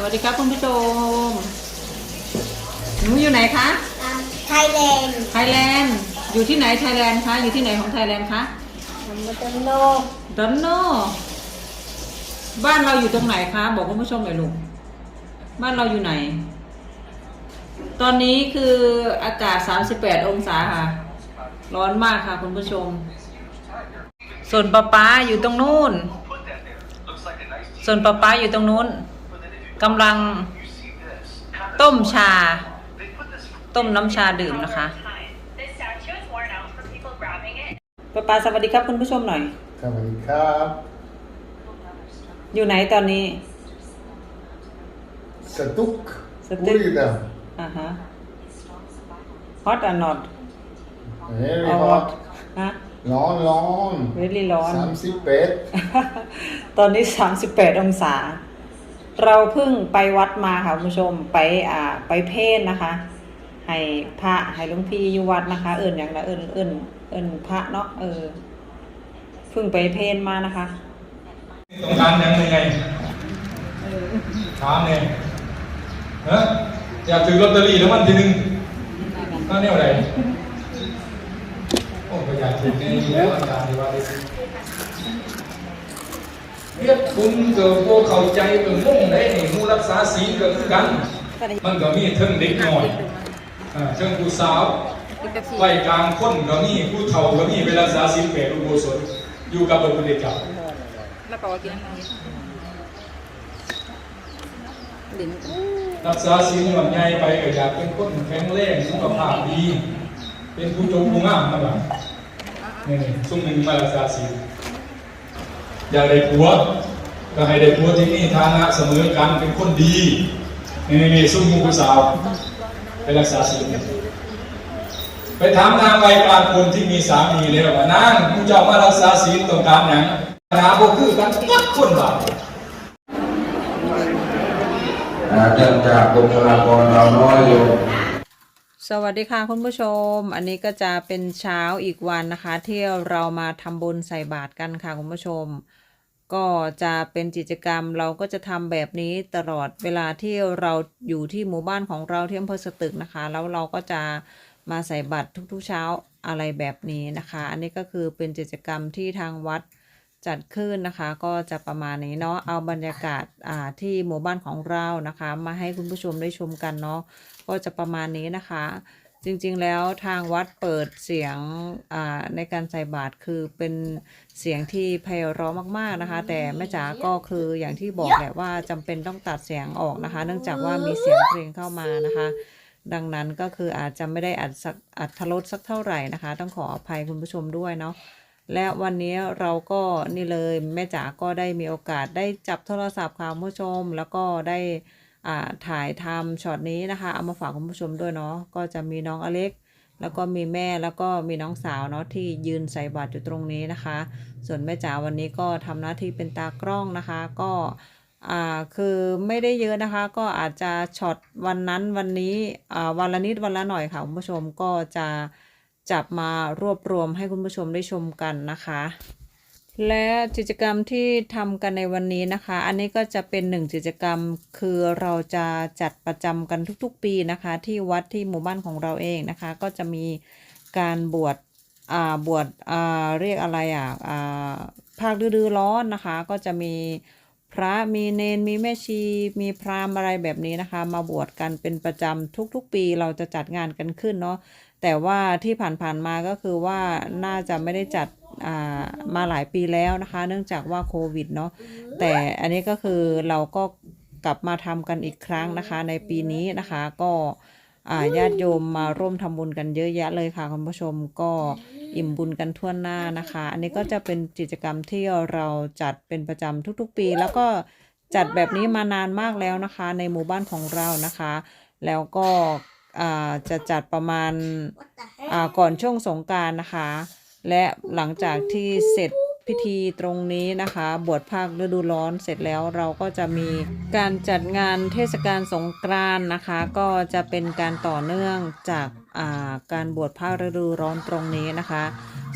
สวัสดีครับคุณผู้ชม หนูอยู่ไหนคะ ไทยแลนด์ไทยแลนด์ อยู่ที่ไหนไทยแลนด์คะ อยู่ที่ไหนของไทยแลนด์คะทำมาตโนดอนโน บ้านเราอยู่ตรงไหนคะ บอกคุณผู้ชมหน่อยลูก บ้านเราอยู่ไหน ตอนนี้คืออากาศ 38 องศาค่ะ ร้อนมากค่ะคุณผู้ชม ส่วนป๊าป๊าอยู่ตรงนู้น ส่วนป๊าป๊าอยู่ตรงนู้น กำลังต้มชา ต้มน้ำชาดื่มนะคะ This statue is worn out from people grabbing it. ป๊าป๊าสวัสดีครับคุณผู้ชมหน่อย สวัสดีครับ อยู่ไหนตอนนี้ สตุกสตุกบุรีรัมย์อ่าฮะ hot or not very or hot ฮะร้อนร้อน very ร้อนสามสิบเป็ดตอนนี้38องศา เราเพิ่งไปวัดมาค่ะคุณผู้ชมไปอ่าไปเพศนะคะ ให้พระให้หลวงพี่อยู่วัดนะคะ เอิ่นอย่างละเอิ่นเอิ่นเอิ่นพระเนาะเออเพิ่งไปเพศมานะคะต้องการยังไงถามเนี่ยฮะอยากถือลอตเตอรี่แล้ววันที่หนึ่งก็แนวไหนโอ้ก็อยากถือในนี้แล้วอาจารย์ที่ว่าได้ เรียกคุณเกิดโบเข้าใจเกิดมุ่งได้นี่มูรักษาศีลเกิดกัน มันก็มีเทิงเด็กหน่อยอ่าเทิงผู้สาวไว้กลางคนก็มีผู้เฒ่าก็มีเวลารักษาศีลแปดอุโบสถอยู่กับพระพุทธเจ้าแล้วก็กินลิ้นรักษาศีลหย่อนใหญ่ไปก็อยากเป็นคนแข็งแรงสุขภาพดี เป็นผู้จงผู้งามนะบ่ะนี่นี่ซุ่มหนึ่งมารักษาศีล อยากได้ผัว ก็ให้ได้ผัวที่มีฐานะเสมอกันเป็นคนดีนี่นี่นี่ซุ่มหมู่ผู้สาวไปรักษาศีลไปถามนางวัยกลางคนที่มีสามีแล้วว่านางผู้เจ้ามารักษาศีลต้องการหยังปัญหาบ่คือกันจักคนบ่าอ่าเนื่องจากบุคลากรเราน้อยอยู่สวัสดีค่ะคุณผู้ชม อันนี้ก็จะเป็นเช้าอีกวันนะคะ ที่เรามาทำบุญใส่บาตรกันค่ะคุณผู้ชม ก็จะเป็นกิจกรรมเราก็จะทำแบบนี้ตลอดเวลาที่เราอยู่ที่หมู่บ้านของเราที่อำเภอสตึกนะคะ แล้วเราก็จะมาใส่บาตรทุกๆเช้าอะไรแบบนี้นะคะ อันนี้ก็คือเป็นกิจกรรมที่ทางวัดจัดขึ้นนะคะ ก็จะประมาณนี้เนาะเอาบรรยากาศอ่าที่หมู่บ้านของเรานะคะ มาให้คุณผู้ชมได้ชมกันเนาะก็จะประมาณนี้นะคะ จริงๆแล้วทางวัดเปิดเสียงอ่าในการใส่บาตรคือเป็นเสียงที่ไพเราะมากๆนะคะ แต่แม่จ๋าก็คืออย่างที่บอกแหละว่าจำเป็นต้องตัดเสียงออกนะคะ เนื่องจากว่ามีเสียงเพลงเข้ามานะคะ ดังนั้นก็คืออาจจะไม่ได้อัดสักอัดทรสสักเท่าไหร่นะคะ ต้องขออภัยคุณผู้ชมด้วยเนาะและวันนี้เราก็นี่เลยแม่จ๋าก็ได้มีโอกาสได้จับโทรศัพท์ค่ะคุณผู้ชมแล้วก็ได้อ่า ถ่ายทำช็อตนี้นะคะเอามาฝากคุณผู้ชมด้วยเนาะก็จะมีน้องอเล็ก แล้วก็มีแม่แล้วก็มีน้องสาวเนาะที่ยืนใส่บาตรอยู่ตรงนี้นะคะ ส่วนแม่จ๋าวันนี้ก็ทำหน้าที่เป็นตากล้องนะคะ ก็อ่าคือไม่ได้เยอะนะคะ ก็อาจจะช็อตวันนั้นวันนี้อ่าวันละนิดวันละหน่อยค่ะคุณผู้ชมก็จะจับมารวบรวมให้คุณผู้ชมได้ชมกันนะคะ และกิจกรรมที่ทำกันในวันนี้นะคะ อันนี้ก็จะเป็นหนึ่งกิจกรรมคือเราจะจัดประจำกันทุกๆ ปีนะคะ ที่วัดที่หมู่บ้านของเราเองนะคะ ก็จะมีการบวชอ่าบวชอ่าเรียกอะไรอะอ่าภาคฤดูร้อนนะคะ ก็จะมีพระมีเนนมีแม่ชี มีพราหมณ์อะไรแบบนี้นะคะ มาบวชกันเป็นประจำทุกๆ ปีเราจะจัดงานกันขึ้นเนาะแต่ว่าที่ผ่านๆมาก็คือว่าน่าจะไม่ได้จัด มาหลายปีแล้วนะคะ เนื่องจากว่าโควิดเนาะแต่อันนี้ก็คือเราก็กลับมาทำกันอีกครั้งนะคะ ในปีนี้นะคะก็ญาติโยมมาร่วมทำบุญกันเยอะแยะเลยค่ะคุณผู้ชมก็อิ่มบุญกันทั่วหน้านะคะ อันนี้ก็จะเป็นกิจกรรมที่เราจัดเป็นประจำทุกๆปี แล้วก็จัดแบบนี้มานานมากแล้วนะคะ ในหมู่บ้านของเรานะคะ แล้วก็จะจัดประมาณก่อนช่วงสงการนะคะ และหลังจากที่เสร็จ พิธีตรงนี้นะคะ บวชภาคฤดูร้อนเสร็จแล้วเราก็จะมีการจัดงานเทศกาลสงกรานต์นะคะ ก็จะเป็นการต่อเนื่องจากาการบวชภาคฤดูร้อนตรงนี้นะคะ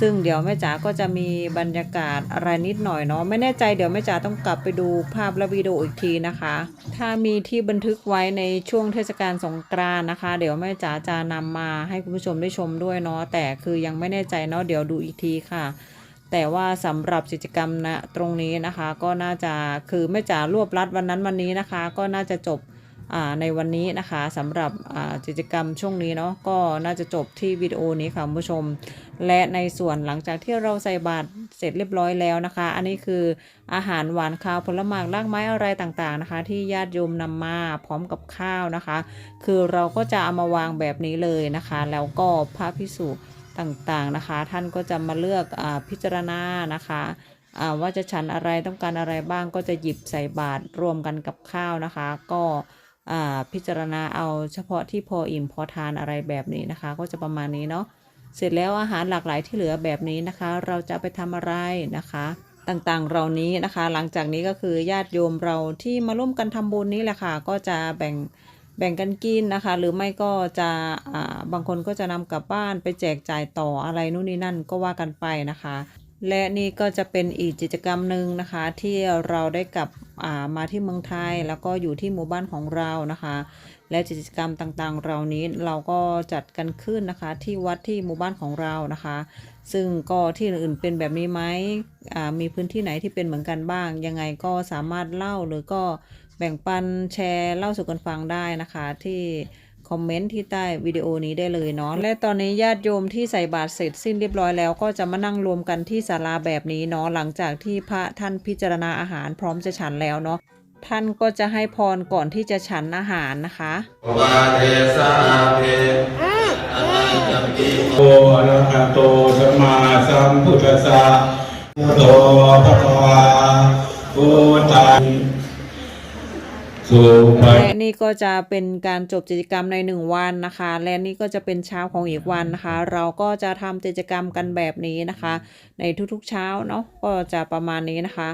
ซึ่งเดี๋ยวแม่จ๋าก็จะมีบรรยากาศอะไรนิดหน่อยเนาะไม่แน่ใจเดี๋ยวแม่จ๋าต้องกลับไปดูภาพและวิดีโออีกทีนะคะ ถ้ามีที่บันทึกไว้ในช่วงเทศกาลสงกรานต์นะคะ เดี๋ยวแม่จ๋าจะนำมาให้คุณผู้ชมได้ชมด้วยเนาะแต่คือยังไม่แน่ใจเนาะเดี๋ยวดูอีกทีค่ะ แต่ว่าสำหรับกิจกรรมนะตรงนี้นะคะ ก็น่าจะคือแม่จ๋ารวบรัดวันนั้นวันนี้นะคะ ก็น่าจะจบในวันนี้นะคะสำหรับกิจกรรมช่วงนี้เนาะก็น่าจะจบที่วิดีโอนี้ค่ะคุณผู้ชม และในส่วนหลังจากที่เราใส่บาตรเสร็จเรียบร้อยแล้วนะคะ อันนี้คืออาหารหวานข้าวผลไม้รากไม้อะไรต่างๆนะคะ ที่ญาติโยมนำมาพร้อมกับข้าวนะคะ คือเราก็จะเอามาวางแบบนี้เลยนะคะ แล้วก็พระพิสุ ต่างๆนะคะ ท่านก็จะมาเลือกอพิจารณานะคะว่าจะฉันอะไรต้องการอะไรบ้างก็จะหยิบใส่บาตรรวมกันกับข้าวนะคะ ก็พิจารณาเอาเฉพาะที่พออิ่มพอทานอะไรแบบนี้นะคะ ก็จะประมาณนี้เนาะเสร็จแล้วอาหารหลากหลายที่เหลือแบบนี้นะคะ เราจะไปทำอะไรนะคะ ต่างๆเหล่านี้นะคะ หลังจากนี้ก็คือญาติโยมเราที่มาร่วมกันทำบุญนี้แหละค่ะก็จะแบ่ง แบ่งกันกินนะคะ หรือไม่ก็จะบางคนก็จะนำกลับบ้านไปแจกจ่ายต่ออะไรนู่นนี่นั่นก็ว่ากันไปนะคะ และนี่ก็จะเป็นอีกกิจกรรมหนึ่งนะคะ ที่เราได้กลับมาที่เมืองไทย แล้วก็อยู่ที่หมู่บ้านของเรานะคะ และกิจกรรมต่างๆเหล่านี้เราก็จัดกันขึ้นนะคะ ที่วัดที่หมู่บ้านของเรานะคะ ซึ่งก็ที่อื่นๆเป็นแบบนี้ไหมมีพื้นที่ไหนที่เป็นเหมือนกันบ้าง ยังไงก็สามารถเล่าหรือก็ แบ่งปันแชร์เล่าสู่กันฟังได้นะคะที่คอมเมนต์ที่ใต้วิดีโอนี้ได้เลยเนาะและตอนนี้ญาติโยมที่ใส่บาตรเสร็จสิ้นเรียบร้อยแล้วก็จะมานั่งรวมกันที่ศาลาแบบนี้เนาะหลังจากที่พระท่านพิจารณาอาหารพร้อมจะฉันแล้วเนาะท่านก็จะให้พรก่อนที่จะฉันอาหารนะคะวาเทสาเพโอะระหะโตสัมมาสัมพุทธัสสะโธภะคะวาพุทธัง และนี่ก็จะเป็นการจบกิจกรรมในหนึ่งวันนะคะ และนี่ก็จะเป็นเช้าของอีกวันนะคะ เราก็จะทำกิจกรรมกันแบบนี้นะคะ ในทุกๆเช้าเนาะก็จะประมาณนี้นะคะ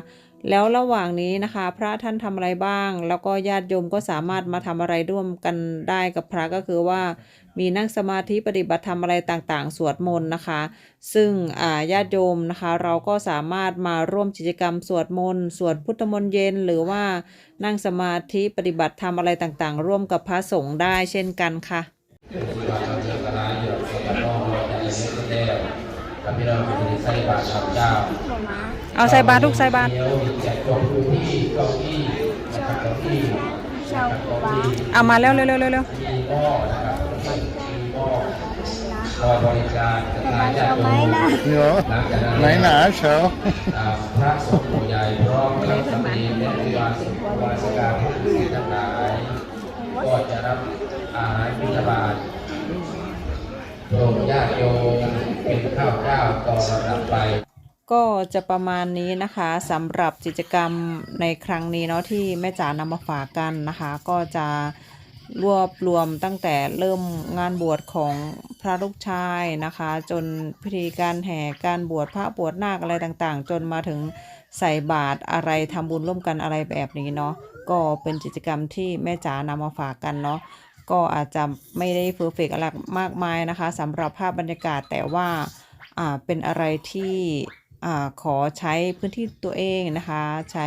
แล้วระหว่างนี้นะคะ พระท่านทำอะไรบ้าง แล้วก็ญาติโยมก็สามารถมาทำอะไรร่วมกันได้กับพระก็คือว่า มีนั่งสมาธิปฏิบัติธรรมอะไรต่างๆ สวดมนต์นะคะ ซึ่งญาติโยมนะคะ เราก็สามารถมาร่วมกิจกรรมสวดมนต์สวดพุทธมนต์เย็น หรือว่านั่งสมาธิปฏิบัติธรรมอะไรต่างๆ ร่วมกับพระสงฆ์ได้เช่นกันค่ะกับพี่น้องเป็นไส้บาตรเจ้า เอาใส่บาตรทุกใส่บาตรเดี๋ยวแจกจบพื้นที่เก้าอี้นะครับเก้าอี้ชาวบ้านเอามาเร็วเร็วเร็วเร็วเร็วมีหม้อนะครับมีหม้อคอยบริการกระจายญาติโยม Ja. หลังจากนั้น Mijn naast, zo. อ่าพระสงฆ์ผู้ใหญ่พร้อมกับสามเณรและอุบาสกอุบาสิกาผู้ฤาษีทั้งหลายก็จะรับอาหารบิณฑบาตโปรดญาติโยมเป็นข้าวเจ้าต่อระดับไป ก็จะประมาณนี้นะคะสำหรับกิจกรรมในครั้งนี้เนาะที่แม่จ๋านำมาฝากกันนะคะ ก็จะรวบรวมตั้งแต่เริ่มงานบวชของพระลูกชายนะคะ จนพิธีการแห่การบวชพระบวชนาคอะไรต่างๆ จนมาถึงใส่บาตรอะไรทำบุญร่วมกันอะไรแบบนี้เนาะก็เป็นกิจกรรมที่แม่จ๋านำมาฝากกันเนาะก็อาจจะไม่ได้เพอร์เฟกอะไรมากมายนะคะสำหรับภาพบรรยากาศแต่ว่าอ่าเป็นอะไรที่ ขอใช้พื้นที่ตัวเองนะคะ ใช้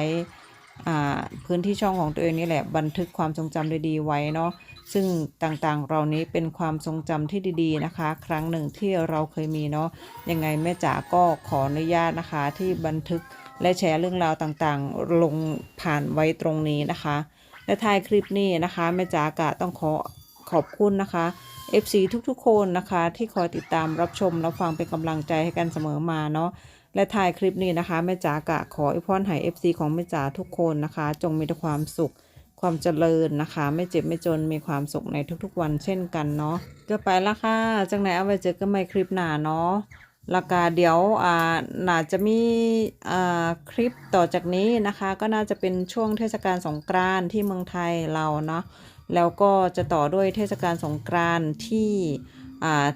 พื้นที่ช่องของตัวเองนี่แหละบันทึกความทรงจำดีๆไว้เนาะซึ่งต่างๆเรานี้เป็นความทรงจำที่ดีๆนะคะ ครั้งหนึ่งที่เราเคยมีเนาะยังไงแม่จ๋าก็ขออนุญาตนะคะที่บันทึกและแชร์เรื่องราวต่างๆ ลงผ่านไว้ตรงนี้นะคะ และท้ายคลิปนี้นะคะแม่จ๋ากะต้องขอขอบคุณนะคะ FC ทุกๆ คนนะคะที่คอยติดตามรับชมรับฟังเป็นกำลังใจให้กันเสมอมาเนาะ และท้ายคลิปนี้นะคะแม่จ๋ากะขออวยพรให้ FC ของแม่จ๋าทุกคนนะคะ จงมีแต่ความสุขความเจริญนะคะ ไม่เจ็บไม่จนมีความสุขในทุกๆวันเช่นกันเนาะก็ไปละค่ะจังไหนเอาไว้เจอกันใหม่คลิปหน้าเนาะแล้วก็เดี๋ยวอ่าน่าจะมีอ่าคลิปต่อจากนี้นะคะ ก็น่าจะเป็นช่วงเทศกาลสงกรานต์ที่เมืองไทยเราเนาะแล้วก็จะต่อด้วยเทศกาลสงกรานต์ที่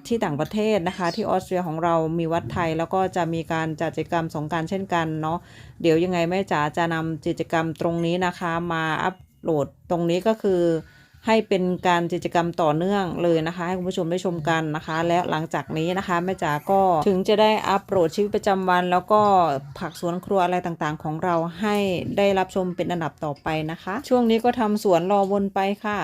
ที่ต่างประเทศนะคะที่ออสเตรียของเรามีวัดไทย แล้วก็จะมีการจัดกิจกรรมสงการเช่นกันเนาะเดี๋ยวยังไงแม่จ๋าจะนำกิจกรรมตรงนี้นะคะมาอัปโหลดตรงนี้ก็คือให้เป็นการกิจกรรมต่อเนื่องเลยนะคะ ให้คุณผู้ชมได้ชมกันนะคะ และหลังจากนี้นะคะแม่จ๋าก็ถึงจะได้อัปโหลดชีวิตประจำวัน แล้วก็ผักสวนครัวอะไรต่างๆ ของเราให้ได้รับชมเป็นอันดับต่อไปนะคะ ช่วงนี้ก็ทำสวนรอวนไปค่ะ